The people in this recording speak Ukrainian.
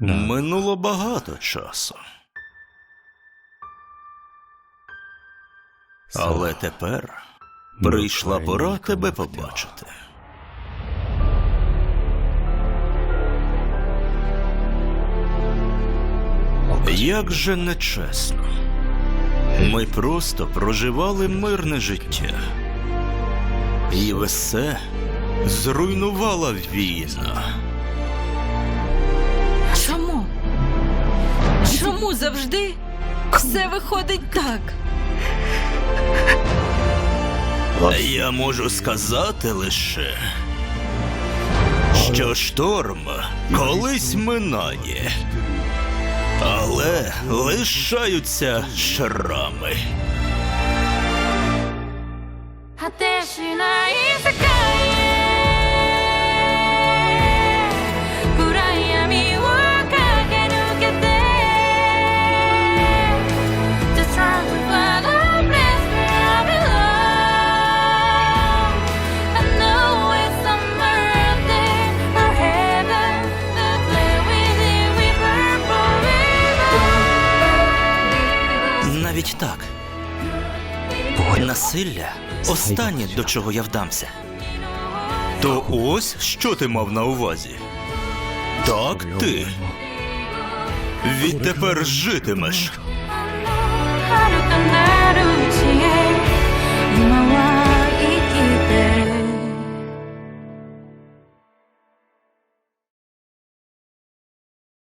Минуло багато часу. Але тепер прийшла пора тебе побачити. Як же нечесно. Ми просто проживали мирне життя. І все зруйнувала війна. Завжди все виходить так? Я можу сказати лише, що шторм колись минає, але лишаються шрами. Навіть так. Насилля останнє, до чого я вдамся. То ось що ти мав на увазі. Так ти. Відтепер житимеш.